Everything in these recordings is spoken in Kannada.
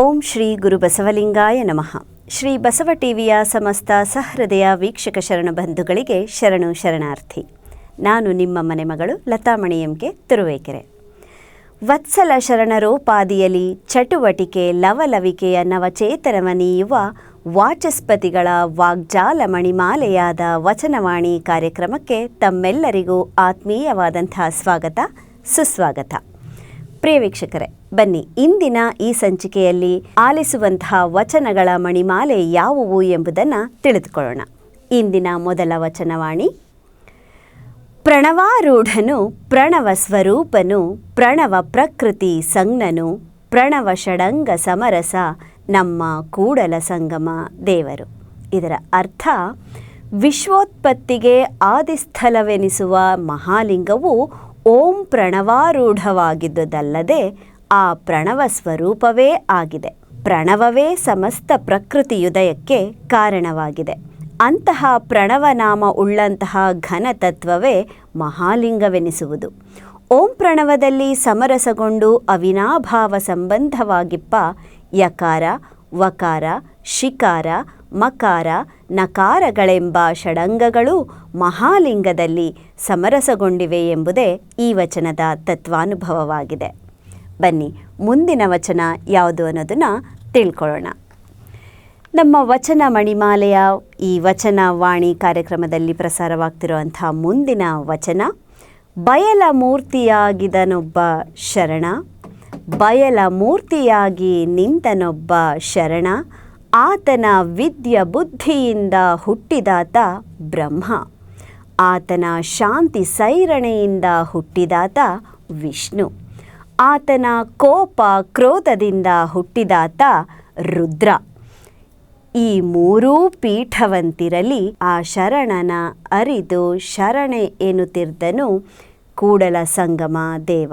ಓಂ ಶ್ರೀ ಗುರು ಬಸವಲಿಂಗಾಯ ನಮಃ. ಶ್ರೀ ಬಸವ ಟಿವಿಯ ಸಮಸ್ತ ಸಹೃದಯ ವೀಕ್ಷಕ ಶರಣ ಬಂಧುಗಳಿಗೆ ಶರಣು ಶರಣಾರ್ಥಿ. ನಾನು ನಿಮ್ಮ ಮನೆಮಗಳು ಲತಾಮಣಿ ಎಂಕೆ ತುರುವೇಕೆರೆ. ವತ್ಸಲ ಶರಣರೋಪಾದಿಯಲ್ಲಿ ಚಟುವಟಿಕೆ ಲವಲವಿಕೆಯ ನವಚೇತನವ ನೀಯುವ ವಾಚಸ್ಪತಿಗಳ ವಾಗ್ಜಾಲ ಮಣಿಮಾಲೆಯಾದ ವಚನವಾಣಿ ಕಾರ್ಯಕ್ರಮಕ್ಕೆ ತಮ್ಮೆಲ್ಲರಿಗೂ ಆತ್ಮೀಯವಾದಂಥ ಸ್ವಾಗತ, ಸುಸ್ವಾಗತ. ಪ್ರಿಯ ಬನ್ನಿ ಇಂದಿನ ಈ ಸಂಚಿಕೆಯಲ್ಲಿ ಆಲಿಸುವಂತಹ ವಚನಗಳ ಮಣಿಮಾಲೆ ಯಾವುವು ಎಂಬುದನ್ನು ತಿಳಿದುಕೊಳ್ಳೋಣ. ಇಂದಿನ ಮೊದಲ ವಚನವಾಣಿ, ಪ್ರಣವಾರೂಢನು ಪ್ರಣವ ಸ್ವರೂಪನು, ಪ್ರಣವ ಪ್ರಕೃತಿ ಸಂಜ್ಞನು, ಪ್ರಣವ ಷಡಂಗ ಸಮರಸ, ನಮ್ಮ ಕೂಡಲ ಸಂಗಮ ದೇವರು. ಇದರ ಅರ್ಥ, ವಿಶ್ವೋತ್ಪತ್ತಿಗೆ ಆದಿಸ್ಥಲವೆನಿಸುವ ಮಹಾಲಿಂಗವು ಓಂ ಪ್ರಣವಾರೂಢವಾಗಿದ್ದುದಲ್ಲದೆ ಆ ಪ್ರಣವ ಸ್ವರೂಪವೇ ಆಗಿದೆ. ಪ್ರಣವವೇ ಸಮಸ್ತ ಪ್ರಕೃತಿಯುದಯಕ್ಕೆ ಕಾರಣವಾಗಿದೆ. ಅಂತಹ ಪ್ರಣವನಾಮ ಉಳ್ಳಂತಹ ಘನತತ್ವವೇ ಮಹಾಲಿಂಗವೆನಿಸುವುದು. ಓಂ ಪ್ರಣವದಲ್ಲಿ ಸಮರಸಗೊಂಡು ಅವಿನಾಭಾವ ಸಂಬಂಧವಾಗಿಪ್ಪ ಯಕಾರ, ವಕಾರ, ಶಿಕಾರ ಮಕಾರ, ನಕಾರಗಳೆಂಬ ಷಡಂಗಗಳು ಮಹಾಲಿಂಗದಲ್ಲಿ ಸಮರಸಗೊಂಡಿವೆ ಎಂಬುದೇ ಈ ವಚನದ ತತ್ವಾನುಭವವಾಗಿದೆ. ಬನ್ನಿ, ಮುಂದಿನ ವಚನ ಯಾವುದು ಅನ್ನೋದನ್ನು ತಿಳ್ಕೊಳ್ಳೋಣ. ನಮ್ಮ ವಚನ ಮಣಿಮಾಲೆಯ ಈ ವಚನ ವಾಣಿ ಕಾರ್ಯಕ್ರಮದಲ್ಲಿ ಪ್ರಸಾರವಾಗ್ತಿರುವಂಥ ಮುಂದಿನ ವಚನ ಬಯಲ ಮೂರ್ತಿಯಾಗಿದನೊಬ್ಬ ಶರಣ ಬಯಲ ಮೂರ್ತಿಯಾಗಿ ನಿಂತನೊಬ್ಬ ಶರಣ ಆತನ ವಿದ್ಯ ಬುದ್ಧಿಯಿಂದ ಹುಟ್ಟಿದಾತ ಬ್ರಹ್ಮ. ಆತನ ಶಾಂತಿ ಸೈರಣೆಯಿಂದ ಹುಟ್ಟಿದಾತ ವಿಷ್ಣು. ಆತನ ಕೋಪ ಕ್ರೋಧದಿಂದ ಹುಟ್ಟಿದಾತ ರುದ್ರ. ಈ ಮೂರೂ ಪೀಠವಂತಿರಲಿ ಆ ಶರಣನ ಅರಿದು ಶರಣೆ ಎನ್ನುತ್ತಿರ್ದನು ಕೂಡಲ ಸಂಗಮ ದೇವ.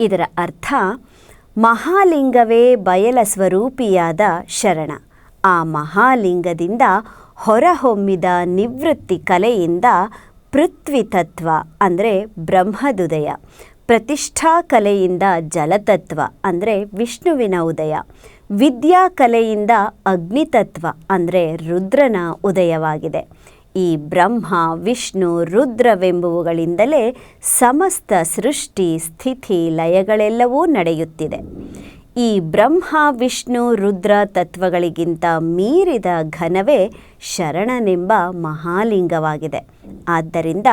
ಇದರ ಅರ್ಥ ಮಹಾಲಿಂಗವೇ ಬಯಲ ಸ್ವರೂಪಿಯಾದ ಶರಣ. ಆ ಮಹಾಲಿಂಗದಿಂದ ಹೊರಹೊಮ್ಮಿದ ನಿವೃತ್ತಿ ಕಲೆಯಿಂದ ಪೃಥ್ವಿ ತತ್ವ, ಅಂದರೆ ಬ್ರಹ್ಮದುದಯ. ಪ್ರತಿಷ್ಠಾ ಕಲೆಯಿಂದ ಜಲತತ್ವ, ಅಂದರೆ ವಿಷ್ಣುವಿನ ಉದಯ. ವಿದ್ಯಾ ಕಲೆಯಿಂದ ಅಗ್ನಿತತ್ವ, ಅಂದರೆ ರುದ್ರನ ಉದಯವಾಗಿದೆ. ಈ ಬ್ರಹ್ಮ, ವಿಷ್ಣು, ರುದ್ರವೆಂಬುವುಗಳಿಂದಲೇ ಸಮಸ್ತ ಸೃಷ್ಟಿ, ಸ್ಥಿತಿ, ಲಯಗಳೆಲ್ಲವೂ ನಡೆಯುತ್ತಿದೆ. ಈ ಬ್ರಹ್ಮ, ವಿಷ್ಣು, ರುದ್ರ ತತ್ವಗಳಿಗಿಂತ ಮೀರಿದ ಘನವೇ ಶರಣನೆಂಬ ಮಹಾಲಿಂಗವಾಗಿದೆ. ಆದ್ದರಿಂದ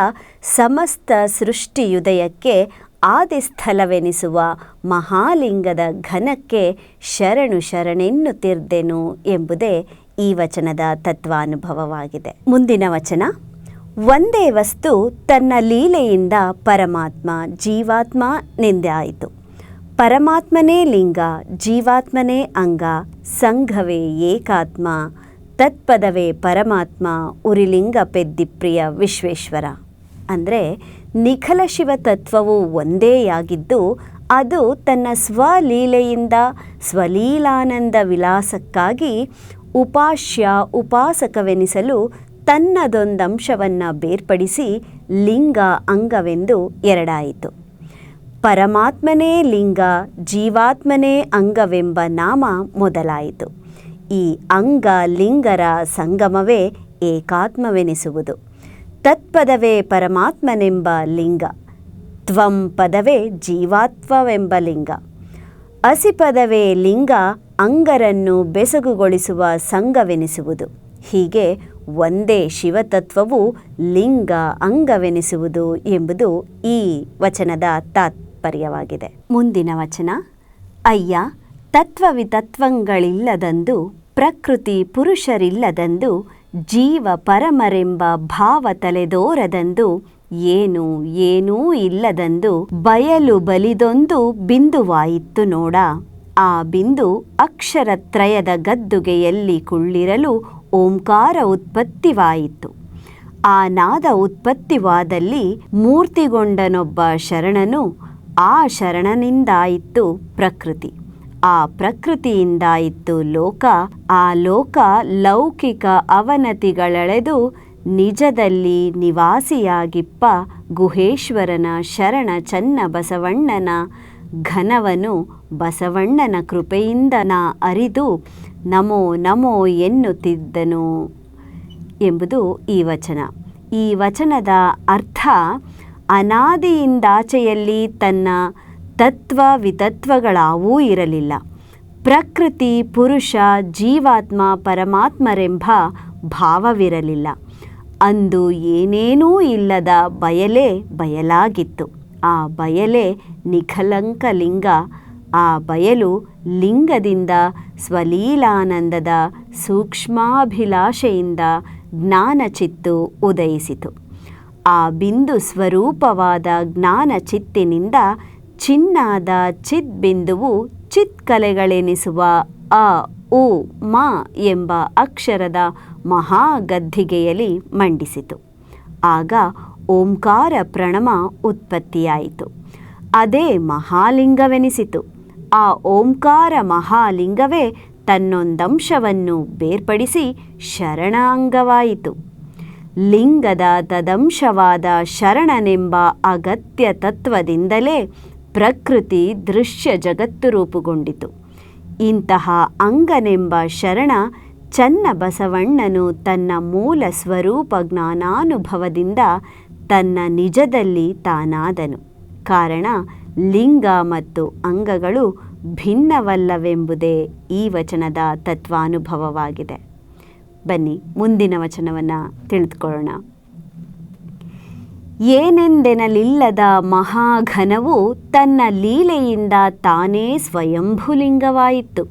ಸಮಸ್ತ ಸೃಷ್ಟಿಯುದಯಕ್ಕೆ ಆದಿಸ್ಥಲವೆನಿಸುವ ಮಹಾಲಿಂಗದ ಘನಕ್ಕೆ ಶರಣು ಶರಣೆನ್ನುತ್ತಿರ್ದೆನು ಎಂಬುದೇ ಈ ವಚನದ ತತ್ವಾನುಭವವಾಗಿದೆ. ಮುಂದಿನ ವಚನ, ಒಂದೇ ವಸ್ತು ತನ್ನ ಲೀಲೆಯಿಂದ ಪರಮಾತ್ಮ ಜೀವಾತ್ಮ ನಿಂದಾಯಿತು. ಪರಮಾತ್ಮನೇ ಲಿಂಗ, ಜೀವಾತ್ಮನೇ ಅಂಗ, ಸಂಘವೇ ಏಕಾತ್ಮ, ತತ್ಪದವೇ ಪರಮಾತ್ಮ, ಉರಿಲಿಂಗ ಪೆದ್ದಿಪ್ರಿಯ ವಿಶ್ವೇಶ್ವರ. ಅಂದರೆ ನಿಖಲ ಶಿವ ತತ್ವವು ಒಂದೇಯಾಗಿದ್ದು ಅದು ತನ್ನ ಸ್ವಲೀಲೆಯಿಂದ ಸ್ವಲೀಲಾನಂದ ವಿಲಾಸಕ್ಕಾಗಿ ಉಪಾಸ್ಯ ಉಪಾಸಕವೆನಿಸಲು ತನ್ನದೊಂದಂಶವನ್ನು ಬೇರ್ಪಡಿಸಿ ಲಿಂಗ ಅಂಗವೆಂದು ಎರಡಾಯಿತು. ಪರಮಾತ್ಮನೇ ಲಿಂಗ, ಜೀವಾತ್ಮನೇ ಅಂಗವೆಂಬ ನಾಮ ಮೊದಲಾಯಿತು. ಈ ಅಂಗ ಲಿಂಗರ ಸಂಗಮವೇ ಏಕಾತ್ಮವೆನಿಸುವುದು. ತತ್ಪದವೇ ಪರಮಾತ್ಮನೆಂಬ ಲಿಂಗ, ತ್ವಂ ಪದವೇ ಜೀವಾತ್ವವೆಂಬ ಲಿಂಗ. ಅಸಿ ಪದವೇ ಲಿಂಗ ಅಂಗರನ್ನು ಬೆಸಗುಗೊಳಿಸುವ ಸಂಘವೆನಿಸುವುದು. ಹೀಗೆ ಒಂದೇ ಶಿವತತ್ವವು ಲಿಂಗ ಅಂಗವೆನಿಸುವುದು ಎಂಬುದು ಈ ವಚನದ ತಾತ್ಪರ್ಯವಾಗಿದೆ. ಮುಂದಿನ ವಚನ, ಅಯ್ಯ, ತತ್ವವಿತತ್ವಂಗಳಿಲ್ಲದಂದು, ಪ್ರಕೃತಿ ಪುರುಷರಿಲ್ಲದಂದು, ಜೀವ ಪರಮರೆಂಬ ಭಾವ ತಲೆದೋರದಂದು, ಏನು ಏನೂ ಇಲ್ಲದಂದು, ಬಯಲು ಬಲಿದೊಂದು ಬಿಂದುವಾಯಿತ್ತು ನೋಡ. ಆ ಬಿಂದು ಅಕ್ಷರತ್ರಯದ ಗದ್ದುಗೆಯಲ್ಲಿ ಕುಳ್ಳಿರಲು ಓಂಕಾರ ಉತ್ಪತ್ತಿವಾಯಿತು. ಆ ನಾದ ಉತ್ಪತ್ತಿವಾದಲ್ಲಿ ಮೂರ್ತಿಗೊಂಡನೊಬ್ಬ ಶರಣನು ಆ ಶರಣನಿಂದಾಯಿತು ಪ್ರಕೃತಿ. ಆ ಪ್ರಕೃತಿಯಿಂದಾಯಿತು ಲೋಕ. ಆ ಲೋಕ ಲೌಕಿಕ ಅವನತಿಗಳೆಳೆದು ನಿಜದಲ್ಲಿ ನಿವಾಸಿಯಾಗಿಪ್ಪ ಗುಹೇಶ್ವರನ ಶರಣ ಚನ್ನ ಬಸವಣ್ಣನ ಘನವನು ಬಸವಣ್ಣನ ಕೃಪೆಯಿಂದ ನಾ ಅರಿದು ನಮೋ ನಮೋ ಎನ್ನುತ್ತಿದ್ದನು ಎಂಬುದು ಈ ವಚನ. ಈ ವಚನದ ಅರ್ಥ ಅನಾದಿಯಿಂದಾಚೆಯಲ್ಲಿ ತನ್ನ ತತ್ವ ವಿತತ್ವಗಳಾವೂ ಇರಲಿಲ್ಲ. ಪ್ರಕೃತಿ, ಪುರುಷ, ಜೀವಾತ್ಮ, ಪರಮಾತ್ಮರೆಂಬ ಭಾವವಿರಲಿಲ್ಲ. ಅಂದು ಏನೇನೂ ಇಲ್ಲದ ಬಯಲೇ ಬಯಲಾಗಿತ್ತು. ಆ ಬಯಲೇ ನಿಖಲಂಕ ಲಿಂಗ ಆ ಬಯಲು ಲಿಂಗದಿಂದ ಸ್ವಲೀಲಾನಂದದ ಸೂಕ್ಷ್ಮಾಭಿಲಾಷೆಯಿಂದ ಜ್ಞಾನಚಿತ್ತು ಉದಯಿಸಿತು. ಆ ಬಿಂದು ಸ್ವರೂಪವಾದ ಜ್ಞಾನಚಿತ್ತಿನಿಂದ ಚಿನ್ನಾದ ಚಿದ್ಬಿಂದುವು ಚಿತ್ಕಲೆಗಳೆನಿಸುವ ಅ, ಉ, ಮ ಎಂಬ ಅಕ್ಷರದ ಮಹಾಗದ್ದಿಗೆಯಲ್ಲಿ ಮಂಡಿಸಿತು. ಆಗ ಓಂಕಾರ ಪ್ರಣಮ ಉತ್ಪತ್ತಿಯಾಯಿತು. ಅದೇ ಮಹಾಲಿಂಗವೆನಿಸಿತು. ಆ ಓಂಕಾರ ಮಹಾಲಿಂಗವೇ ತನ್ನೊಂದಂಶವನ್ನು ಬೇರ್ಪಡಿಸಿ ಶರಣಾಂಗವಾಯಿತು. ಲಿಂಗದ ತದಂಶವಾದ ಶರಣನೆಂಬ ಅಗತ್ಯ ತತ್ವದಿಂದಲೇ ಪ್ರಕೃತಿ ದೃಶ್ಯ ಜಗತ್ತು ರೂಪುಗೊಂಡಿತು. ಇಂತಹ ಅಂಗನೆಂಬ ಶರಣ ಚನ್ನ ಬಸವಣ್ಣನು ತನ್ನ ಮೂಲ ಸ್ವರೂಪ ಜ್ಞಾನಾನುಭವದಿಂದ ತನ್ನ ನಿಜದಲ್ಲಿ ತಾನಾದನು. ಕಾರಣ, ಲಿಂಗ ಮತ್ತು ಅಂಗಗಳು ಭಿನ್ನವಲ್ಲವೆಂಬುದೇ ಈ ವಚನದ ತತ್ವಾನುಭವವಾಗಿದೆ. ಬನ್ನಿ, ಮುಂದಿನ ವಚನವನ್ನು ತಿಳಿದುಕೊಳ್ಳೋಣ. ಏನೆಂದೆನಲಿಲ್ಲದ ಮಹಾಘನವು ತನ್ನ ಲೀಲೆಯಿಂದ ತಾನೇ ಸ್ವಯಂಭುಲಿಂಗವಾಯಿತು.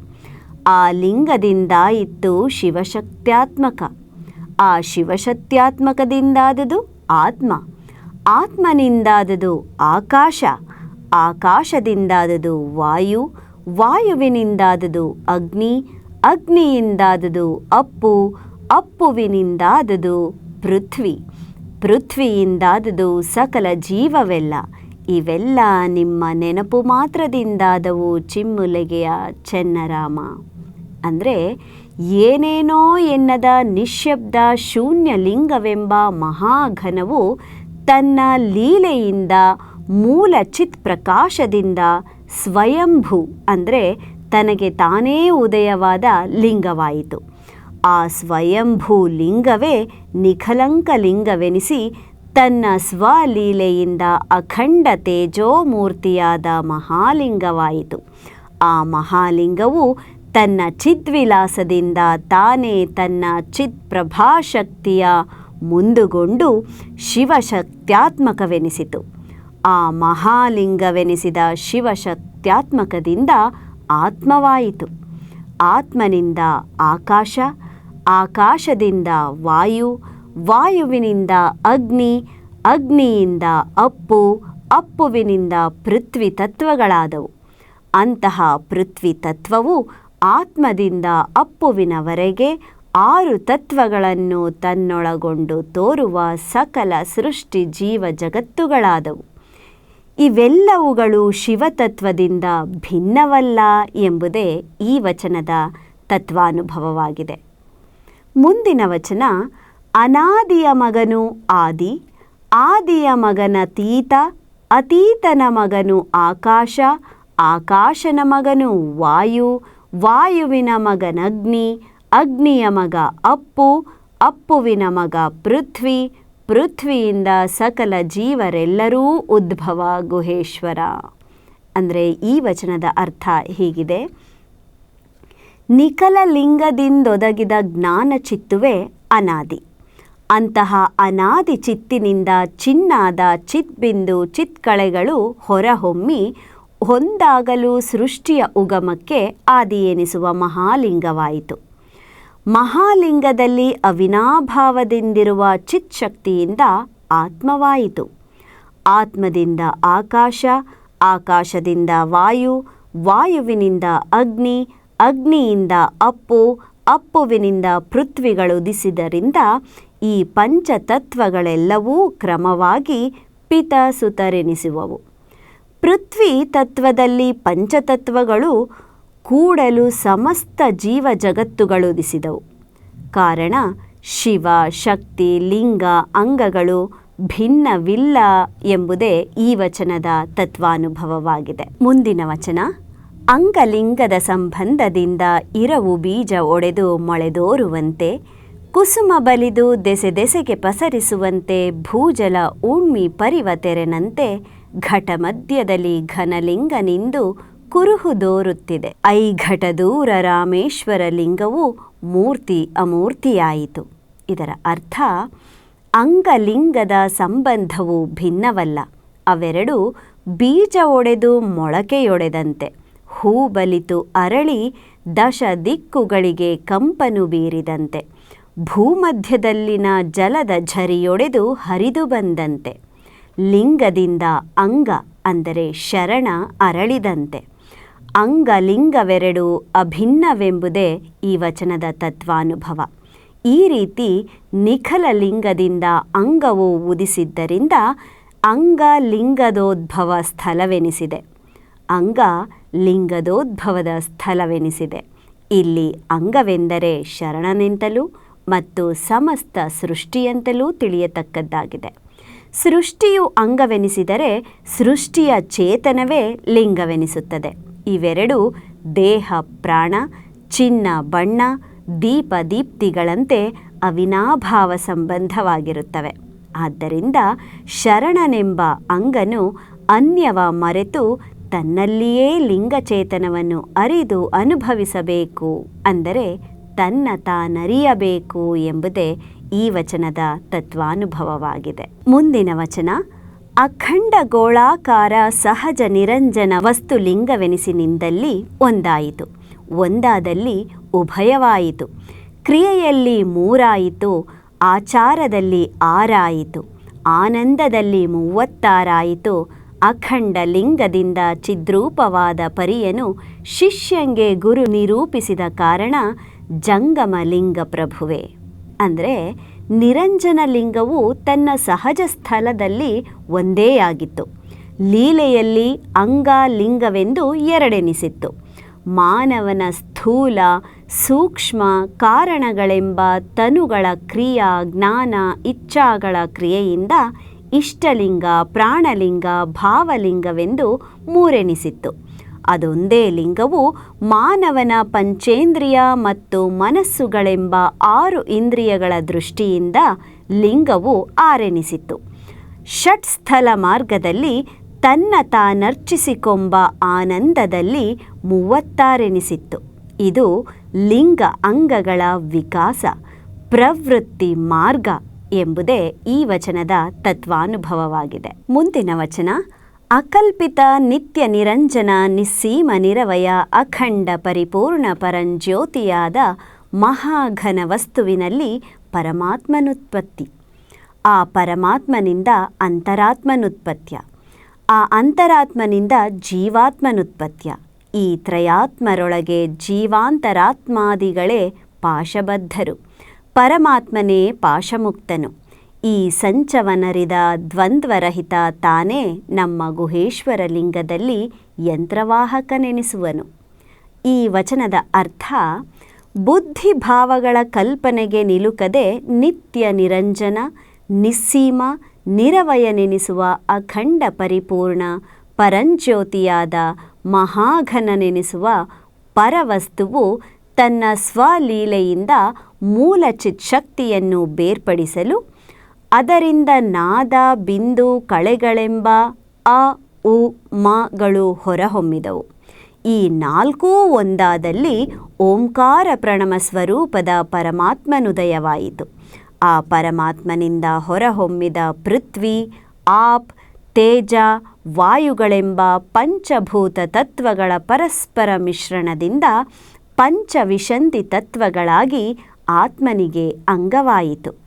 ಆ ಲಿಂಗದಿಂದ ಇತ್ತು ಶಿವಶಕ್ತ್ಯಾತ್ಮಕ. ಆ ಶಿವಶಕ್ತ್ಯಾತ್ಮಕದಿಂದಾದುದು ಆತ್ಮ. ಆತ್ಮನಿಂದಾದುದು ಆಕಾಶ. ಆಕಾಶದಿಂದಾದುದು ವಾಯು. ವಾಯುವಿನಿಂದಾದುದು ಅಗ್ನಿ. ಅಗ್ನಿಯಿಂದಾದುದು ಅಪ್ಪು. ಅಪ್ಪುವಿನಿಂದಾದುದು ಪೃಥ್ವಿ. ಪೃಥ್ವಿಯಿಂದಾದುದು ಸಕಲ ಜೀವವೆಲ್ಲ. ಇವೆಲ್ಲ ನಿಮ್ಮ ನೆನಪು ಮಾತ್ರದಿಂದಾದವು ಚಿಮ್ಮುಲೆಗೆಯ ಚೆನ್ನರಾಮ. ಅಂದರೆ ಏನೇನೋ ಎನ್ನದ ನಿಶ್ಶಬ್ದ ಶೂನ್ಯ ಲಿಂಗವೆಂಬ ಮಹಾಘನವು ತನ್ನ ಲೀಲೆಯಿಂದ ಮೂಲ ಚಿತ್ ಪ್ರಕಾಶದಿಂದ ಸ್ವಯಂಭು, ಅಂದರೆ ತನಗೆ ತಾನೇ ಉದಯವಾದ ಲಿಂಗವಾಯಿತು. ಆ ಸ್ವಯಂಭೂ ಲಿಂಗವೇ ನಿಖಲಂಕ ಲಿಂಗವೆನಿಸಿ ತನ್ನ ಸ್ವಲೀಲೆಯಿಂದ ಅಖಂಡ ತೇಜೋಮೂರ್ತಿಯಾದ ಮಹಾಲಿಂಗವಾಯಿತು. ಆ ಮಹಾಲಿಂಗವು ತನ್ನ ಚಿದ್ವಿಲಾಸದಿಂದ ತಾನೇ ತನ್ನ ಚಿತ್ ಪ್ರಭಾಶಕ್ತಿಯ ಮುಂದುಗೊಂಡು ಶಿವಶಕ್ತ್ಯಾತ್ಮಕವೆನಿಸಿತು. ಆ ಮಹಾಲಿಂಗವೆನಿಸಿದ ಶಿವಶಕ್ತ್ಯಾತ್ಮಕದಿಂದ ಆತ್ಮವಾಯಿತು. ಆತ್ಮನಿಂದ ಆಕಾಶ, ಆಕಾಶದಿಂದ ವಾಯು, ವಾಯುವಿನಿಂದ ಅಗ್ನಿ, ಅಗ್ನಿಯಿಂದ ಅಪ್ಪು, ಅಪ್ಪುವಿನಿಂದ ಪೃಥ್ವಿ ತತ್ವಗಳಾದವು ಅಂತಹ ಪೃಥ್ವಿ ತತ್ವವು ಆತ್ಮದಿಂದ ಅಪ್ಪುವಿನವರೆಗೆ ಆರು ತತ್ವಗಳನ್ನು ತನ್ನೊಳಗೊಂಡು ತೋರುವ ಸಕಲ ಸೃಷ್ಟಿ ಜೀವ ಜಗತ್ತುಗಳಾದವು ಇವೆಲ್ಲವುಗಳು ಶಿವತತ್ವದಿಂದ ಭಿನ್ನವಲ್ಲ ಎಂಬುದೇ ಈ ವಚನದ ತತ್ವಾನುಭವವಾಗಿದೆ. ಮುಂದಿನ ವಚನ, ಅನಾದಿಯ ಮಗನು ಆದಿ, ಆದಿಯ ಮಗನ ತೀತ, ಅತೀತನ ಮಗನು ಆಕಾಶ, ಆಕಾಶನ ಮಗನು ವಾಯು ವಾಯುವಿನ ಮಗನಗ್ನಿ ಅಗ್ನಿಯ ಮಗ ಅಪ್ಪು, ಅಪ್ಪುವಿನ ಮಗ ಪೃಥ್ವಿ, ಪೃಥ್ವಿಯಿಂದ ಸಕಲ ಜೀವರೆಲ್ಲರೂ ಉದ್ಭವ ಗುಹೇಶ್ವರ. ಅಂದರೆ ಈ ವಚನದ ಅರ್ಥ ಹೀಗಿದೆ. ನಿಖಲ ಲಿಂಗದಿಂದೊದಗಿದ ಜ್ಞಾನ ಚಿತ್ತುವೆ ಅನಾದಿ. ಅಂತಹ ಅನಾದಿ ಚಿತ್ತಿನಿಂದ ಚಿನ್ನಾದ ಚಿತ್ಬಿಂದು ಚಿತ್ಕಳೆಗಳು ಹೊರಹೊಮ್ಮಿ ಹೊಂದಾಗಲು ಸೃಷ್ಟಿಯ ಉಗಮಕ್ಕೆ ಆದಿಯೆನಿಸುವ ಮಹಾಲಿಂಗವಾಯಿತು. ಮಹಾಲಿಂಗದಲ್ಲಿ ಅವಿನಾಭಾವದಿಂದಿರುವ ಚಿತ್ ಶಕ್ತಿಯಿಂದ ಆತ್ಮವಾಯಿತು. ಆತ್ಮದಿಂದ ಆಕಾಶ, ಆಕಾಶದಿಂದ ವಾಯು, ವಾಯುವಿನಿಂದ ಅಗ್ನಿ, ಅಗ್ನಿಯಿಂದ ಅಪ್ಪು, ಅಪ್ಪುವಿನಿಂದ ಪೃಥ್ವಿಗಳುದಿಸಿದರಿಂದ ಈ ಪಂಚತತ್ವಗಳೆಲ್ಲವೂ ಕ್ರಮವಾಗಿ ಪಿತ ಸುತರೆನಿಸುವವು ಪೃಥ್ವಿ ತತ್ವದಲ್ಲಿ ಪಂಚತತ್ವಗಳು ಕೂಡಲು ಸಮಸ್ತ ಜೀವ ಜಗತ್ತುಗಳುದಿಸಿದವು ಕಾರಣ, ಶಿವ, ಶಕ್ತಿ, ಲಿಂಗ, ಅಂಗಗಳು ಭಿನ್ನವಿಲ್ಲ ಎಂಬುದೇ ಈ ವಚನದ ತತ್ವಾನುಭವವಾಗಿದೆ. ಮುಂದಿನ ವಚನ, ಅಂಗಲಿಂಗದ ಸಂಬಂಧದಿಂದ ಇರವು ಬೀಜ ಒಡೆದು ಮೊಳೆದೋರುವಂತೆ, ಕುಸುಮ ಬಲಿದು ದೆಸೆ ದೆಸೆಗೆ ಪಸರಿಸುವಂತೆ ಭೂಜಲ ಊಣ್ಮಿ ಪರಿವ ಘಟ ಮಧ್ಯದಲ್ಲಿ ಘನಲಿಂಗನಿಂದು ಕುರುಹುದೋರುತ್ತಿದೆ ಐ ಘಟ ದೂರ ರಾಮೇಶ್ವರ ಲಿಂಗವು ಮೂರ್ತಿ ಅಮೂರ್ತಿಯಾಯಿತು. ಇದರ ಅರ್ಥ, ಅಂಗಲಿಂಗದ ಸಂಬಂಧವು ಭಿನ್ನವಲ್ಲ. ಅವೆರಡು ಬೀಜ ಒಡೆದು ಮೊಳಕೆಯೊಡೆದಂತೆ. ಹೂ ಬಲಿತು ಅರಳಿ ದಶ ದಿಕ್ಕುಗಳಿಗೆ ಕಂಪನು ಬೀರಿದಂತೆ. ಭೂಮಧ್ಯದಲ್ಲಿನ ಜಲದ ಝರಿಯೊಡೆದು ಹರಿದು ಬಂದಂತೆ. ಲಿಂಗದಿಂದ ಅಂಗ ಅಂದರೆ ಶರಣ ಅರಳಿದಂತೆ. ಅಂಗ ಲಿಂಗವೆರಡೂ ಅಭಿನ್ನವೆಂಬುದೇ ಈ ವಚನದ ತತ್ವಾನುಭವ. ಈ ರೀತಿ ನಿಖಲ ಲಿಂಗದಿಂದ ಅಂಗವು ಉದಿಸಿದ್ದರಿಂದ ಅಂಗ ಲಿಂಗದೋದ್ಭವ ಸ್ಥಳವೆನಿಸಿದೆ ಅಂಗ ಲಿಂಗದೋದ್ಭವದ ಸ್ಥಳವೆನಿಸಿದೆ ಇಲ್ಲಿ ಅಂಗವೆಂದರೆ ಶರಣನೆಂತಲೂ ಮತ್ತು ಸಮಸ್ತ ಸೃಷ್ಟಿಯಂತಲೂ ತಿಳಿಯತಕ್ಕದ್ದಾಗಿದೆ. ಸೃಷ್ಟಿಯು ಅಂಗವೆನಿಸಿದರೆ ಸೃಷ್ಟಿಯ ಚೇತನವೇ ಲಿಂಗವೆನಿಸುತ್ತದೆ. ಇವೆರಡೂ ದೇಹ, ಪ್ರಾಣ, ಚಿನ್ನ, ಬಣ್ಣ, ದೀಪ, ದೀಪ್ತಿಗಳಂತೆ ಅವಿನಾಭಾವ ಸಂಬಂಧವಾಗಿರುತ್ತವೆ. ಆದ್ದರಿಂದ ಶರಣನೆಂಬ ಅಂಗನು ಅನ್ಯವ ಮರೆತು ತನ್ನಲ್ಲಿಯೇ ಲಿಂಗಚೇತನವನ್ನು ಅರಿದು ಅನುಭವಿಸಬೇಕು ಅಂದರೆ ತನ್ನ ತಾನರಿಯಬೇಕು ಎಂಬುದೇ ಈ ವಚನದ ತತ್ವಾನುಭವವಾಗಿದೆ. ಮುಂದಿನ ವಚನ, ಅಖಂಡ ಗೋಳಾಕಾರ ಸಹಜ ನಿರಂಜನ ವಸ್ತು ಲಿಂಗವೆನಿಸಿ ನಿಂದಲ್ಲಿ ಒಂದಾಯಿತು. ಒಂದಾದಲ್ಲಿ ಉಭಯವಾಯಿತು. ಕ್ರಿಯೆಯಲ್ಲಿ ಮೂರಾಯಿತು, ಆಚಾರದಲ್ಲಿ ಆರಾಯಿತು, ಆನಂದದಲ್ಲಿ ಮೂವತ್ತಾರಾಯಿತು, ಅಖಂಡ ಲಿಂಗದಿಂದ ಚಿದ್ರೂಪವಾದ ಪರಿಯನು ಶಿಷ್ಯಂಗೆ ಗುರು ನಿರೂಪಿಸಿದ ಕಾರಣ ಜಂಗಮ ಲಿಂಗ ಪ್ರಭುವೆ ಅಂದರೆ ನಿರಂಜನ ಲಿಂಗವು ತನ್ನ ಸಹಜ ಸ್ಥಳದಲ್ಲಿ ಒಂದೇ ಆಗಿತ್ತು. ಲೀಲೆಯಲ್ಲಿ ಅಂಗ ಲಿಂಗವೆಂದು ಎರಡೆನಿಸಿತ್ತು. ಮಾನವನ ಸ್ಥೂಲ, ಸೂಕ್ಷ್ಮ ಕಾರಣಗಳೆಂಬ ತನುಗಳ ಕ್ರಿಯಾ, ಜ್ಞಾನ, ಇಚ್ಛಾಗಳ ಕ್ರಿಯೆಯಿಂದ ಇಷ್ಟಲಿಂಗ, ಪ್ರಾಣಲಿಂಗ, ಭಾವಲಿಂಗವೆಂದು ಮೂರೆನಿಸಿತ್ತು. ಅದೊಂದೇ ಲಿಂಗವು ಮಾನವನ ಪಂಚೇಂದ್ರಿಯ ಮತ್ತು ಮನಸ್ಸುಗಳೆಂಬ ಆರು ಇಂದ್ರಿಯಗಳ ದೃಷ್ಟಿಯಿಂದ ಲಿಂಗವು ಆರೆನಿಸಿತ್ತು. ಷಟ್ಸ್ಥಲ ಮಾರ್ಗದಲ್ಲಿ ತನ್ನ ತಾನರ್ಚಿಸಿಕೊಂಬ ಆನಂದದಲ್ಲಿ ಮೂವತ್ತಾರೆನಿಸಿತ್ತು. ಇದು ಲಿಂಗ ಅಂಗಗಳ ವಿಕಾಸ, ಪ್ರವೃತ್ತಿ ಮಾರ್ಗ ಎಂಬುದೇ ಈ ವಚನದ ತತ್ವಾನುಭವವಾಗಿದೆ. ಮುಂದಿನ ವಚನ ಅಕಲ್ಪಿತ ನಿತ್ಯ ನಿರಂಜನ ನಿಸ್ಸೀಮ ನಿರವಯ ಅಖಂಡ ಪರಿಪೂರ್ಣ ಪರಂಜ್ಯೋತಿಯಾದ ಮಹಾಘನ ವಸ್ತುವಿನಲ್ಲಿ ಪರಮಾತ್ಮನುತ್ಪತ್ತಿ. ಆ ಪರಮಾತ್ಮನಿಂದ ಅಂತರಾತ್ಮನುತ್ಪತ್ಯ. ಆ ಅಂತರಾತ್ಮನಿಂದ ಜೀವಾತ್ಮನುತ್ಪತ್ಯ. ಈ ತ್ರಯಾತ್ಮರೊಳಗೆ ಜೀವಾಂತರಾತ್ಮಾದಿಗಳೇ ಪಾಶಬದ್ಧರು. ಪರಮಾತ್ಮನೇ ಪಾಶಮುಕ್ತನು. ಈ ಸಂಚವನರಿದ ದ್ವಂದ್ವರಹಿತ ತಾನೇ ನಮ್ಮ ಗುಹೇಶ್ವರ ಲಿಂಗದಲ್ಲಿ ಯಂತ್ರವಾಹಕನೆನಿಸುವನು. ಈ ವಚನದ ಅರ್ಥ, ಬುದ್ಧಿಭಾವಗಳ ಕಲ್ಪನೆಗೆ ನಿಲುಕದೆ ನಿತ್ಯ ನಿರಂಜನ, ನಿಸ್ಸೀಮ, ನಿರವಯನೆನಿಸುವ ಅಖಂಡ ಪರಿಪೂರ್ಣ, ಪರಂಜ್ಯೋತಿಯಾದ ಮಹಾಘನನೆನಿಸುವ ಪರವಸ್ತುವು ತನ್ನ ಸ್ವಲೀಲೆಯಿಂದ ಮೂಲ ಚಿತ್ಶಕ್ತಿಯನ್ನು ಬೇರ್ಪಡಿಸಲು ಅದರಿಂದ ನಾದ, ಬಿಂದು, ಕಳೆಗಳೆಂಬ ಅ, ಉ ಮಗಳು ಹೊರಹೊಮ್ಮಿದವು. ಈ ನಾಲ್ಕೂ ಒಂದಾದಲ್ಲಿ ಓಂಕಾರ ಪ್ರಣಮ ಸ್ವರೂಪದ ಪರಮಾತ್ಮನುದಯವಾಯಿತು. ಆ ಪರಮಾತ್ಮನಿಂದ ಹೊರಹೊಮ್ಮಿದ ಪೃಥ್ವಿ, ಆಪ್, ತೇಜ, ವಾಯುಗಳೆಂಬ ಪಂಚಭೂತ ತತ್ವಗಳ ಪರಸ್ಪರ ಮಿಶ್ರಣದಿಂದ ಪಂಚವಿಶಂತಿ ತತ್ವಗಳಾಗಿ ಆತ್ಮನಿಗೆ ಅಂಗವಾಯಿತು.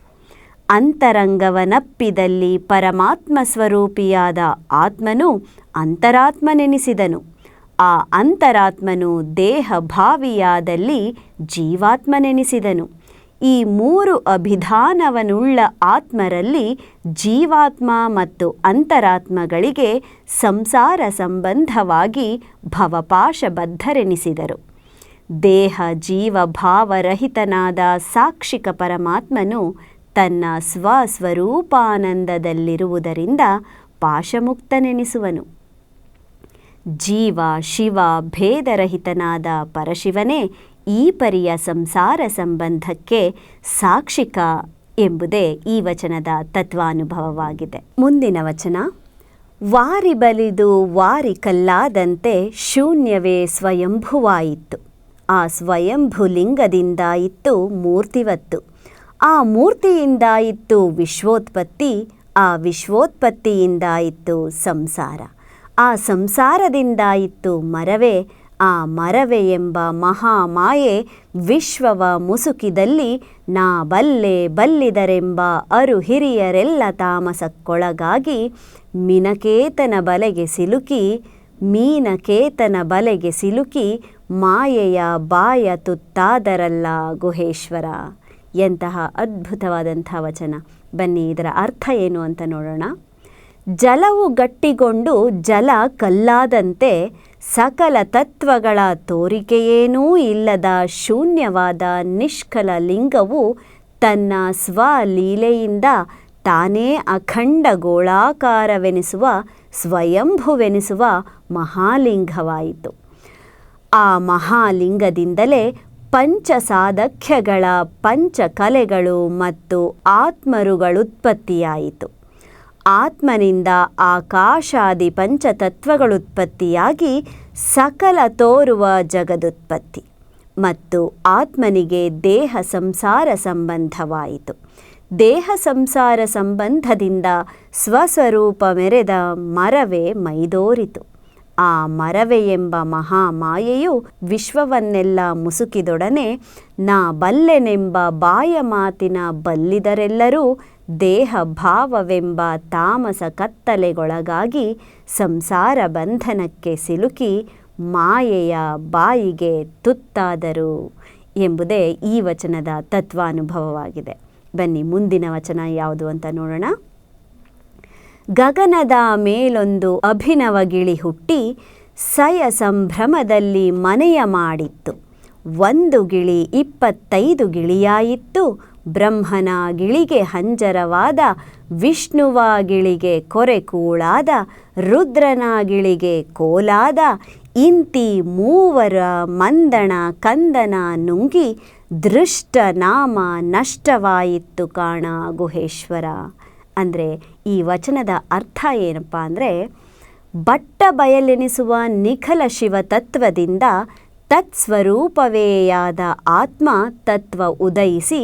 ಅಂತರಂಗವನಪ್ಪಿದಲ್ಲಿ ಪರಮಾತ್ಮ ಸ್ವರೂಪಿಯಾದ ಆತ್ಮನು ಅಂತರಾತ್ಮನೆನಿಸಿದನು. ಆ ಅಂತರಾತ್ಮನು ದೇಹ ಭಾವಿಯಾದಲ್ಲಿ ಜೀವಾತ್ಮನೆನಿಸಿದನು. ಈ ಮೂರು ಅಭಿಧಾನವನುಳ್ಳ ಆತ್ಮರಲ್ಲಿ ಜೀವಾತ್ಮ ಮತ್ತು ಅಂತರಾತ್ಮಗಳಿಗೆ ಸಂಸಾರ ಸಂಬಂಧವಾಗಿ ಭವಪಾಶಬದ್ಧರೆನಿಸಿದರು. ದೇಹ ಜೀವ ಭಾವರಹಿತನಾದ ಸಾಕ್ಷಿಕ ಪರಮಾತ್ಮನು ತನ್ನ ಸ್ವಸ್ವರೂಪಾನಂದದಲ್ಲಿರುವುದರಿಂದ ಪಾಶಮುಕ್ತನೆನಿಸುವನು. ಜೀವ, ಶಿವ, ಭೇದರಹಿತನಾದ ಪರಶಿವನೇ ಈ ಪರಿಯ ಸಂಸಾರ ಸಂಬಂಧಕ್ಕೆ ಸಾಕ್ಷಿಕ ಎಂಬುದೇ ಈ ವಚನದ ತತ್ವಾನುಭವವಾಗಿದೆ. ಮುಂದಿನ ವಚನ, ವಾರಿ ಬಲಿದು ವಾರಿ ಕಲ್ಲಾದಂತೆ ಶೂನ್ಯವೇ ಸ್ವಯಂಭುವಾಯಿತು ಆ ಸ್ವಯಂಭುಲಿಂಗದಿಂದ ಇತ್ತು ಮೂರ್ತಿವತ್ತು. ಆ ಮೂರ್ತಿಯಿಂದ ಇತ್ತು ವಿಶ್ವೋತ್ಪತ್ತಿ, ಆ ವಿಶ್ವೋತ್ಪತ್ತಿಯಿಂದ ಇತ್ತು ಸಂಸಾರ. ಆ ಸಂಸಾರದಿಂದ ಇತ್ತು ಮರವೇ, ಆ ಮರವೆ ಎಂಬ ಮಹಾಮಾಯೆ ವಿಶ್ವವ ಮುಸುಕಿದಲ್ಲಿ ನಾ ಬಲ್ಲೆ ಬಲ್ಲಿದರೆಂಬ ಅರು ಹಿರಿಯರೆಲ್ಲ ತಾಮಸಕ್ಕೊಳಗಾಗಿ ಮಿನಕೇತನ ಬಲೆಗೆ ಸಿಲುಕಿ, ಮೀನಕೇತನ ಬಲೆಗೆ ಸಿಲುಕಿ ಮಾಯೆಯ ಬಾಯ ತುತ್ತಾದರಲ್ಲ ಗುಹೇಶ್ವರ. ಎಂತಹ ಅದ್ಭುತವಾದಂಥ ವಚನ. ಬನ್ನಿ, ಇದರ ಅರ್ಥ ಏನು ಅಂತ ನೋಡೋಣ. ಜಲವು ಗಟ್ಟಿಗೊಂಡು ಜಲ ಕಲ್ಲಾದಂತೆ ಸಕಲ ತತ್ವಗಳ ತೋರಿಕೆಯೇನೂ ಇಲ್ಲದ ಶೂನ್ಯವಾದ ನಿಷ್ಕಲ ಲಿಂಗವು ತನ್ನ ಸ್ವಲೀಲೆಯಿಂದ ತಾನೇ ಅಖಂಡ ಗೋಳಾಕಾರವೆನಿಸುವ, ಸ್ವಯಂಭುವೆನಿಸುವ ಮಹಾಲಿಂಗವಾಯಿತು. ಆ ಮಹಾಲಿಂಗದಿಂದಲೇ ಪಂಚಸಾಧಕ್ಯಗಳ ಪಂಚಕಲೆಗಳು ಮತ್ತು ಆತ್ಮರುಗಳುತ್ಪತ್ತಿಯಾಯಿತು. ಆತ್ಮನಿಂದ ಆಕಾಶಾದಿ ಪಂಚತತ್ವಗಳುತ್ಪತ್ತಿಯಾಗಿ ಸಕಲ ತೋರುವ ಜಗದುತ್ಪತ್ತಿ ಮತ್ತು ಆತ್ಮನಿಗೆ ದೇಹ ಸಂಸಾರ ಸಂಬಂಧವಾಯಿತು. ದೇಹ ಸಂಸಾರ ಸಂಬಂಧದಿಂದ ಸ್ವಸ್ವರೂಪ ಮೆರೆದ ಮರವೇ ಮೈದೋರಿತು. ಆ ಮರವೆ ಎಂಬ ಮಹಾಮಾಯೆಯು ವಿಶ್ವವನ್ನೆಲ್ಲ ಮುಸುಕಿದೊಡನೆ ನಾ ಬಲ್ಲೆನೆಂಬ ಬಾಯ ಮಾತಿನ ಬಲ್ಲಿದರೆಲ್ಲರೂ ದೇಹ ಭಾವವೆಂಬ ತಾಮಸ ಕತ್ತಲೆಗೊಳಗಾಗಿ ಸಂಸಾರ ಬಂಧನಕ್ಕೆ ಸಿಲುಕಿ ಮಾಯೆಯ ಬಾಯಿಗೆ ತುತ್ತಾದರು ಎಂಬುದೇ ಈ ವಚನದ ತತ್ವಾನುಭವವಾಗಿದೆ. ಬನ್ನಿ ಮುಂದಿನ ವಚನ ಯಾವುದು ಅಂತ ನೋಡೋಣ. ಗಗನದ ಮೇಲೊಂದು ಅಭಿನವ ಗಿಳಿ ಹುಟ್ಟಿ ಸಯ ಸಂಭ್ರಮದಲ್ಲಿ ಮನೆಯ ಮಾಡಿತ್ತು. ಒಂದು ಗಿಳಿ ಇಪ್ಪತ್ತೈದು ಗಿಳಿಯಾಯಿತ್ತು. ಬ್ರಹ್ಮನ ಗಿಳಿಗೆ ಹಂಜರವಾದ, ವಿಷ್ಣುವ ಗಿಳಿಗೆ ಕೊರೆ ಕೂಳಾದ, ರುದ್ರನ ಗಿಳಿಗೆ ಕೋಲಾದ, ಇಂತಿ ಮೂವರ ಮಂದಣ ಕಂದನ ನುಂಗಿ ದೃಷ್ಟ ನಾಮ ನಷ್ಟವಾಯಿತ್ತು ಕಾಣ ಗುಹೇಶ್ವರ. ಅಂದರೆ ಈ ವಚನದ ಅರ್ಥ ಏನಪ್ಪ ಅಂದರೆ, ಬಟ್ಟ ಬಯಲೆನಿಸುವ ನಿಖಲ ಶಿವ ತತ್ವದಿಂದ ತತ್ಸ್ವರೂಪವೇಯಾದ ಆತ್ಮ ತತ್ವ ಉದಯಿಸಿ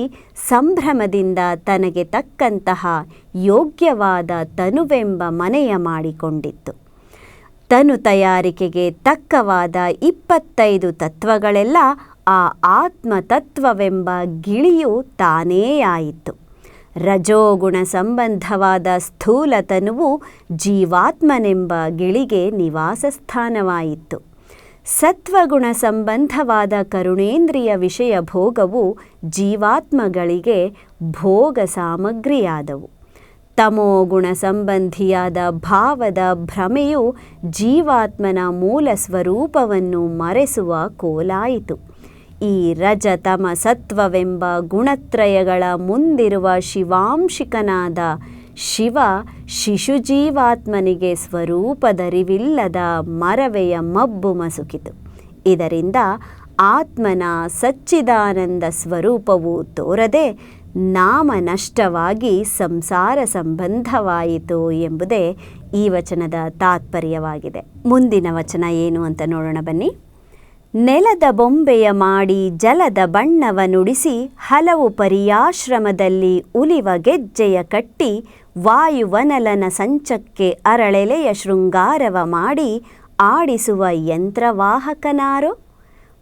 ಸಂಭ್ರಮದಿಂದ ತನಗೆ ತಕ್ಕಂತಹ ಯೋಗ್ಯವಾದ ತನುವೆಂಬ ಮನೆಯ ಮಾಡಿಕೊಂಡಿತ್ತು. ತನು ತಯಾರಿಕೆಗೆ ತಕ್ಕವಾದ ಇಪ್ಪತ್ತೈದು ತತ್ವಗಳೆಲ್ಲ ಆ ಆತ್ಮ ತತ್ವವೆಂಬ ಗಿಳಿಯು ತಾನೇ ಆಯಿತು. ರಜೋಗುಣ ಸಂಬಂಧವಾದ ಸ್ಥೂಲತನುವು ಜೀವಾತ್ಮನೆಂಬ ಗಿಳಿಗೆ ನಿವಾಸ ಸ್ಥಾನವಾಯಿತು ಸತ್ವಗುಣ ಸಂಬಂಧವಾದ ಕರುಣೇಂದ್ರಿಯ ವಿಷಯ ಭೋಗವು ಜೀವಾತ್ಮಗಳಿಗೆ ಭೋಗ ಸಾಮಗ್ರಿಯಾದವು. ತಮೋಗುಣ ಸಂಬಂಧಿಯಾದ ಭಾವದ ಭ್ರಮೆಯು ಜೀವಾತ್ಮನ ಮೂಲ ಸ್ವರೂಪವನ್ನು ಮರೆಸುವ ಕೋಲಾಯಿತು. ಈ ರಜತಮ ಸತ್ವವೆಂಬ ಗುಣತ್ರಯಗಳ ಮುಂದಿರುವ ಶಿವಾಂಶಿಕನಾದ ಶಿವ ಶಿಶುಜೀವಾತ್ಮನಿಗೆ ಸ್ವರೂಪದರಿವಿಲ್ಲದ ಮರವೆಯ ಮಬ್ಬು ಮಸುಕಿತು. ಇದರಿಂದ ಆತ್ಮನ ಸಚ್ಚಿದಾನಂದ ಸ್ವರೂಪವು ತೋರದೆ ನಾಮ ನಷ್ಟವಾಗಿ ಸಂಸಾರ ಸಂಬಂಧವಾಯಿತು ಎಂಬುದೇ ಈ ವಚನದ ತಾತ್ಪರ್ಯವಾಗಿದೆ. ಮುಂದಿನ ವಚನ ಏನು ಅಂತ ನೋಡೋಣ ಬನ್ನಿ. ನೆಲದ ಬೊಂಬೆಯ ಮಾಡಿ ಜಲದ ಬಣ್ಣವ ನುಡಿಸಿ ಹಲವು ಪರಿಯಾಶ್ರಮದಲ್ಲಿ ಉಲಿವ ಗೆಜ್ಜೆಯ ಕಟ್ಟಿ ವಾಯುವನಲನ ಸಂಚಕ್ಕೆ ಅರಳೆಲೆಯ ಶೃಂಗಾರವ ಮಾಡಿ ಆಡಿಸುವ ಯಂತ್ರವಾಹಕನಾರು.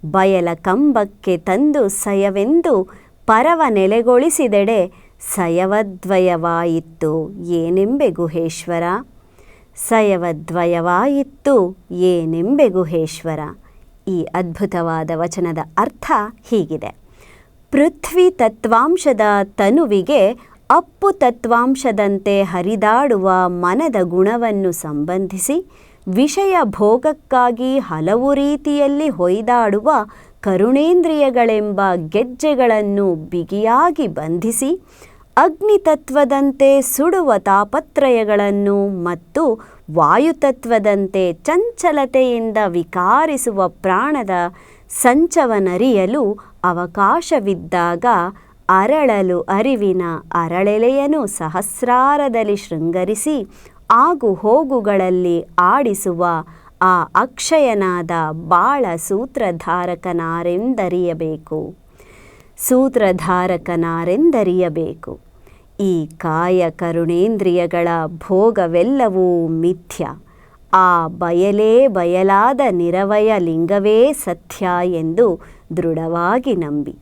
ಬಯಲ ಕಂಬಕ್ಕೆ ತಂದು ಸಯವೆಂದು ಪರವ ನೆಲೆಗೊಳಿಸಿದೆಡೆ ಸಯವದ್ವಯವಾಯಿತ್ತು ಏನೆಂಬೆ ಗುಹೇಶ್ವರ? ಸಯವದ್ವಯವಾಯಿತ್ತು ಏನೆಂಬೆ ಗುಹೇಶ್ವರ? ಈ ಅದ್ಭುತವಾದ ವಚನದ ಅರ್ಥ ಹೀಗಿದೆ. ಪೃಥ್ವಿ ತತ್ವಾಂಶದ ತನುವಿಗೆ ಅಪ್ಪು ತತ್ವಾಂಶದಂತೆ ಹರಿದಾಡುವ ಮನದ ಗುಣವನ್ನು ಸಂಬಂಧಿಸಿ ವಿಷಯ ಭೋಗಕ್ಕಾಗಿ ಹಲವು ರೀತಿಯಲ್ಲಿ ಹೊಯ್ದಾಡುವ ಕರುಣೇಂದ್ರಿಯಗಳೆಂಬ ಗೆಜ್ಜೆಗಳನ್ನು ಬಿಗಿಯಾಗಿ ಬಂಧಿಸಿ ಅಗ್ನಿತತ್ವದಂತೆ ಸುಡುವ ತಾಪತ್ರಯಗಳನ್ನು ಮತ್ತು ವಾಯುತತ್ವದಂತೆ ಚಂಚಲತೆಯಿಂದ ವಿಕಾರಿಸುವ ಪ್ರಾಣದ ಸಂಚವನರಿಯಲು ಅವಕಾಶವಿದ್ದಾಗ ಅರಳಲು ಅರಿವಿನ ಅರಳೆಲೆಯನ್ನು ಸಹಸ್ರಾರದಲ್ಲಿ ಶೃಂಗರಿಸಿ ಆಗು ಹೋಗುಗಳಲ್ಲಿ ಆಡಿಸುವ ಆ ಅಕ್ಷಯನಾದ ಬಾಳ ಸೂತ್ರಧಾರಕನಾರೆಂದರಿಯಬೇಕು ಸೂತ್ರಧಾರಕನಾರೆಂದರಿಯಬೇಕು. ಈ ಕಾಯ ಕರುಣೇಂದ್ರಿಯಗಳ ಭೋಗವೆಲ್ಲವೂ ಮಿಥ್ಯ. ಆ ಬಯಲೇ ಬಯಲಾದ ನಿರವಯ ಲಿಂಗವೇ ಸತ್ಯ ಎಂದು ದೃಢವಾಗಿ ನಂಬಿ.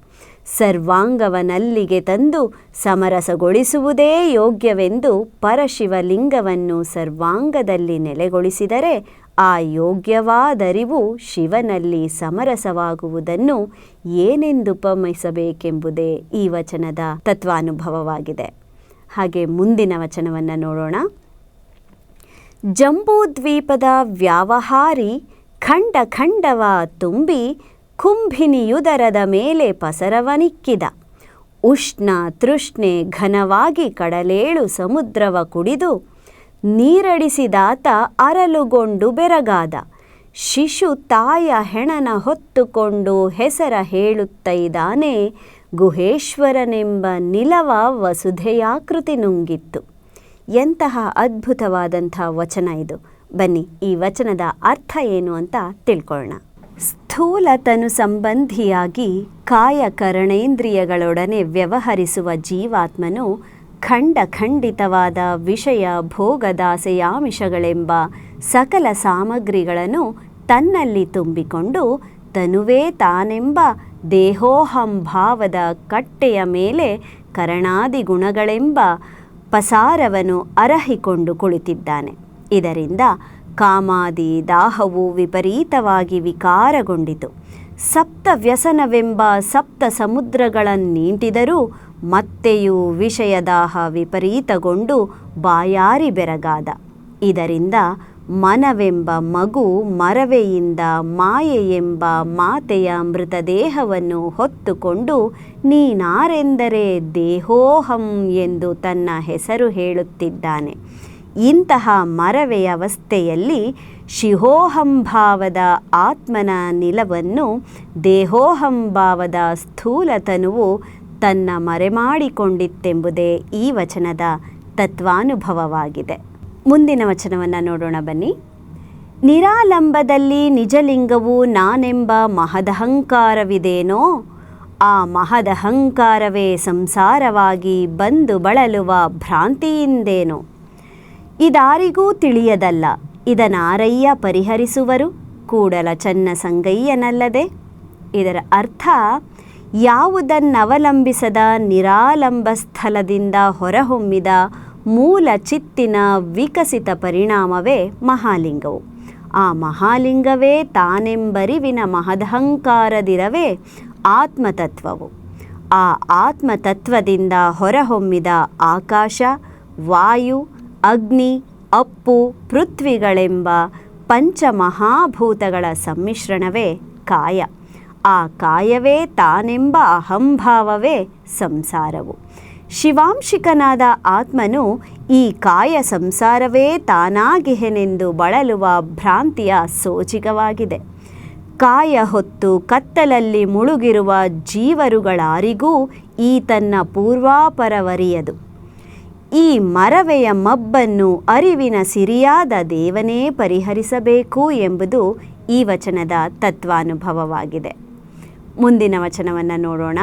ಸರ್ವಾಂಗವನಲ್ಲಿಗೆ ತಂದು ಸಮರಸಗೊಳಿಸುವುದೇ ಯೋಗ್ಯವೆಂದು ಪರಶಿವಲಿಂಗವನ್ನು ಸರ್ವಾಂಗದಲ್ಲಿ ನೆಲೆಗೊಳಿಸಿದರೆ ಆ ಯೋಗ್ಯವಾದರಿವು ಶಿವನಲ್ಲಿ ಸಮರಸವಾಗುವುದನ್ನು ಏನೆಂದುಪಮಿಸಬೇಕೆಂಬುದೇ ಈ ವಚನದ ತತ್ವಾನುಭವವಾಗಿದೆ. ಹಾಗೆ ಮುಂದಿನ ವಚನವನ್ನು ನೋಡೋಣ. ಜಂಬೂದ್ವೀಪದ ವ್ಯಾವಹಾರಿ ಖಂಡ ಖಂಡವ ತುಂಬಿ ಕುಂಭಿನಿಯುದರದ ಮೇಲೆ ಪಸರವನಿಕ್ಕಿದ. ಉಷ್ಣ ತೃಷ್ಣೆ ಘನವಾಗಿ ಕಡಲೇಳು ಸಮುದ್ರವ ಕುಡಿದು ನೀರಡಿಸಿದಾತ ಅರಲುಗೊಂಡು ಬೆರಗಾದ. ಶಿಶು ತಾಯ ಹೆಣನ ಹೊತ್ತುಕೊಂಡು ಹೆಸರ ಹೇಳುತ್ತೈದಾನೆ ಗುಹೇಶ್ವರನೆಂಬ ನಿಲವ ವಸುಧೆಯಾಕೃತಿ ನುಂಗಿತ್ತು. ಎಂತಹ ಅದ್ಭುತವಾದಂಥ ವಚನ ಇದು. ಬನ್ನಿ, ಈ ವಚನದ ಅರ್ಥ ಏನು ಅಂತ ತಿಳ್ಕೊಳ್ಳೋಣ. ಸ್ಥೂಲತನು ಸಂಬಂಧಿಯಾಗಿ ಕಾಯಕರಣೇಂದ್ರಿಯಗಳೊಡನೆ ವ್ಯವಹರಿಸುವ ಜೀವಾತ್ಮನು ಖಂಡ ಖಂಡಿತವಾದ ವಿಷಯ ಭೋಗದಾಸೆಯಾಮಿಷಗಳೆಂಬ ಸಕಲ ಸಾಮಗ್ರಿಗಳನ್ನು ತನ್ನಲ್ಲಿ ತುಂಬಿಕೊಂಡು ತನುವೇ ತಾನೆಂಬ ದೇಹೋಹಂಭಾವದ ಕಟ್ಟೆಯ ಮೇಲೆ ಕರಣಾದಿ ಗುಣಗಳೆಂಬ ಪಸಾರವನ್ನು ಅರಹಿಕೊಂಡು ಕುಳಿತಿದ್ದಾನೆ. ಇದರಿಂದ ಕಾಮಾದಿ ದಾಹವು ವಿಪರೀತವಾಗಿ ವಿಕಾರಗೊಂಡಿತು. ಸಪ್ತ ವ್ಯಸನವೆಂಬ ಸಪ್ತ ಸಮುದ್ರಗಳನ್ನೀಂಟಿದರೂ ಮತ್ತೆಯೂ ವಿಷಯದಾಹ ವಿಪರೀತಗೊಂಡು ಬಾಯಾರಿ ಬೆರಗಾದ. ಇದರಿಂದ ಮನವೆಂಬ ಮಗು ಮರವೆಯಿಂದ ಮಾಯೆಯೆಂಬ ಮಾತೆಯ ಮೃತದೇಹವನ್ನು ಹೊತ್ತುಕೊಂಡು, ನೀನಾರೆಂದರೆ ದೇಹೋಹಂ ಎಂದು ತನ್ನ ಹೆಸರು ಹೇಳುತ್ತಿದ್ದಾನೆ. ಇಂತಹ ಮರವೆಯ ಅವಸ್ಥೆಯಲ್ಲಿ ಶಿಹೋಹಂಭಾವದ ಆತ್ಮನ ನಿಲವನ್ನು ದೇಹೋಹಂಭಾವದ ಸ್ಥೂಲತನುವು ತನ್ನ ಮರೆಮಾಡಿಕೊಂಡಿತ್ತೆಂಬುದೇ ಈ ವಚನದ ತತ್ವಾನುಭವವಾಗಿದೆ. ಮುಂದಿನ ವಚನವನ್ನು ನೋಡೋಣ ಬನ್ನಿ. ನಿರಾಲಂಬದಲ್ಲಿ ನಿಜಲಿಂಗವು ನಾನೆಂಬ ಮಹದಹಂಕಾರವಿದೇನೋ, ಆ ಮಹದಹಂಕಾರವೇ ಸಂಸಾರವಾಗಿ ಬಂದು ಬಳಲುವ ಭ್ರಾಂತಿಯಿಂದೇನು. ಇದಾರಿಗೂ ತಿಳಿಯದಲ್ಲ, ಇದನಾರಯ್ಯ ಪರಿಹರಿಸುವರು, ಕೂಡಲ ಚನ್ನ ಸಂಗಯ್ಯನಲ್ಲದೆ. ಇದರ ಅರ್ಥ, ಯಾವುದನ್ನವಲಂಬಿಸದ ನಿರಾಲಂಬ ಸ್ಥಳದಿಂದ ಹೊರಹೊಮ್ಮಿದ ಮೂಲ ಚಿತ್ತಿನ ವಿಕಸಿತ ಪರಿಣಾಮವೇ ಮಹಾಲಿಂಗವು. ಆ ಮಹಾಲಿಂಗವೇ ತಾನೆಂಬರಿವಿನ ಮಹದಹಂಕಾರದಿರವೇ ಆತ್ಮತತ್ವವು. ಆ ಆತ್ಮತತ್ವದಿಂದ ಹೊರಹೊಮ್ಮಿದ ಆಕಾಶ, ವಾಯು, ಅಗ್ನಿ, ಅಪ್ಪು, ಪೃಥ್ವಿಗಳೆಂಬ ಪಂಚಮಹಾಭೂತಗಳ ಸಮ್ಮಿಶ್ರಣವೇ ಕಾಯ. ಆ ಕಾಯವೇ ತಾನೆಂಬ ಅಹಂಭಾವವೇ ಸಂಸಾರವು. ಶಿವಾಂಶಿಕನಾದ ಆತ್ಮನು ಈ ಕಾಯ ಸಂಸಾರವೇ ತಾನಾಗಿಹೆನೆಂದು ಬಳಲುವ ಭ್ರಾಂತಿಯ ಸೋಜಿಗವಾಗಿದೆ. ಕಾಯ ಹೊತ್ತು ಕತ್ತಲಲ್ಲಿ ಮುಳುಗಿರುವ ಜೀವರುಗಳಾರಿಗೂ ಈ ತನ್ನ ಪೂರ್ವಾಪರವರಿಯದು. ಈ ಮರವೆಯ ಮಬ್ಬನ್ನು ಅರಿವಿನ ಸಿರಿಯಾದ ದೇವನೇ ಪರಿಹರಿಸಬೇಕು ಎಂಬುದು ಈ ವಚನದ ತತ್ವಾನುಭವವಾಗಿದೆ. ಮುಂದಿನ ವಚನವನ್ನು ನೋಡೋಣ.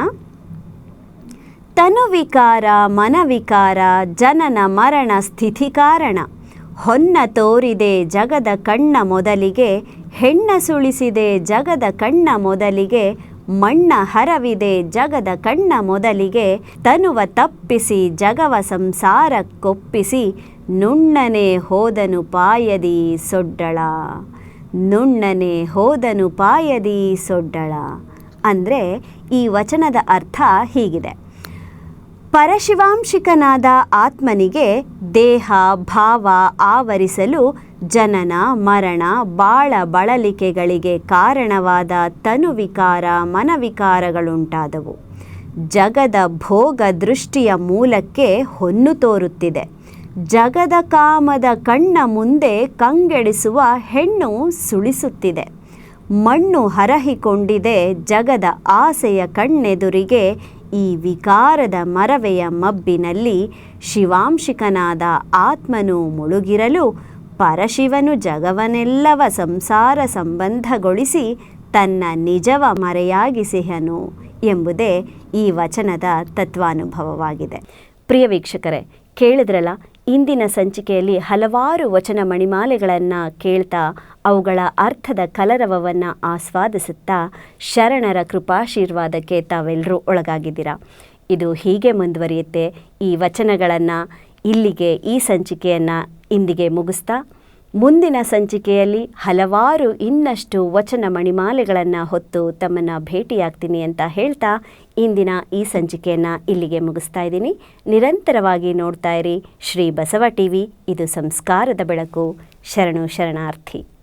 ತನುವಿಕಾರ, ಮನವಿಕಾರ, ಜನನ ಮರಣ ಸ್ಥಿತಿ ಕಾರಣ. ಹೊನ್ನ ತೋರಿದೆ ಜಗದ ಕಣ್ಣ ಮೊದಲಿಗೆ, ಹೆಣ್ಣ ಸುಳಿಸಿದೆ ಜಗದ ಕಣ್ಣ ಮೊದಲಿಗೆ, ಮಣ್ಣ ಹರವಿದೆ ಜಗದ ಕಣ್ಣ ಮೊದಲಿಗೆ, ತನುವ ತಪ್ಪಿಸಿ, ಜಗವ ಸಂಸಾರಕ್ಕೊಪ್ಪಿಸಿ, ನುಣ್ಣನೆ ಹೋದನು ಪಾಯದಿ ಸೊಡ್ಡಳ. ನುಣ್ಣನೆ ಹೋದನು ಪಾಯದಿ ಸೊಡ್ಡಳ. ಅಂದರೆ ಈ ವಚನದ ಅರ್ಥ ಹೀಗಿದೆ. ಪರಶಿವಾಂಶಿಕನಾದ ಆತ್ಮನಿಗೆ ದೇಹ, ಭಾವ ಆವರಿಸಲು ಜನನ, ಮರಣ, ಬಾಳ ಬಳಲಿಕೆಗಳಿಗೆ ಕಾರಣವಾದ ತನುವಿಕಾರ, ಮನವಿಕಾರಗಳುಂಟಾದವು. ಜಗದ ಭೋಗ ದೃಷ್ಟಿಯ ಮೂಲಕ್ಕೆ ಹೊನ್ನು ತೋರುತ್ತಿದೆ. ಜಗದ ಕಾಮದ ಕಣ್ಣ ಮುಂದೆ ಕಂಗೆಡಿಸುವ ಹೆಣ್ಣು ಸುಳಿಸುತ್ತಿದೆ. ಮಣ್ಣು ಹರಹಿಕೊಂಡಿದೆ ಜಗದ ಆಸೆಯ ಕಣ್ಣೆದುರಿಗೆ ಈ ವಿಕಾರದ ಮರವೆಯ ಮಬ್ಬಿನಲ್ಲಿ ಶಿವಾಂಶಿಕನಾದ ಆತ್ಮನು ಮುಳುಗಿರಲು ಪರಶಿವನು ಜಗವನೆಲ್ಲವ ಸಂಸಾರ ಸಂಬಂಧಗೊಳಿಸಿ ತನ್ನ ನಿಜವ ಮರೆಯಾಗಿಸಿಹನು ಎಂಬುದೇ ಈ ವಚನದ ತತ್ವಾನುಭವವಾಗಿದೆ. ಪ್ರಿಯ ವೀಕ್ಷಕರೇ, ಕೇಳಿದ್ರಲ್ಲ ಇಂದಿನ ಸಂಚಿಕೆಯಲ್ಲಿ ಹಲವಾರು ವಚನ ಮಣಿಮಾಲೆಗಳನ್ನು ಕೇಳ್ತಾ ಅವುಗಳ ಅರ್ಥದ ಕಲರವವನ್ನು ಆಸ್ವಾದಿಸುತ್ತಾ ಶರಣರ ಕೃಪಾಶೀರ್ವಾದಕ್ಕೆ ತಾವೆಲ್ಲರೂ ಒಳಗಾಗಿದ್ದೀರಾ? ಇದು ಹೀಗೆ ಮುಂದುವರಿಯುತ್ತೆ. ಈ ವಚನಗಳನ್ನು ಇಲ್ಲಿಗೆ ಈ ಸಂಚಿಕೆಯನ್ನು ಇಂದಿಗೆ ಮುಗಿಸ್ತಾ ಮುಂದಿನ ಸಂಚಿಕೆಯಲ್ಲಿ ಹಲವಾರು ಇನ್ನಷ್ಟು ವಚನ ಮಣಿಮಾಲೆಗಳನ್ನು ಹೊತ್ತು ತಮ್ಮನ್ನು ಭೇಟಿಯಾಗ್ತೀನಿ ಅಂತ ಹೇಳ್ತಾ ಇಂದಿನ ಈ ಸಂಚಿಕೆಯನ್ನು ಇಲ್ಲಿಗೆ ಮುಗಿಸ್ತಾ ಇದ್ದೀನಿ. ನಿರಂತರವಾಗಿ ನೋಡ್ತಾ ಇರಿ ಶ್ರೀ ಬಸವ ಟಿ ವಿ ಇದು ಸಂಸ್ಕಾರದ ಬೆಳಕು. ಶರಣು ಶರಣಾರ್ಥಿ.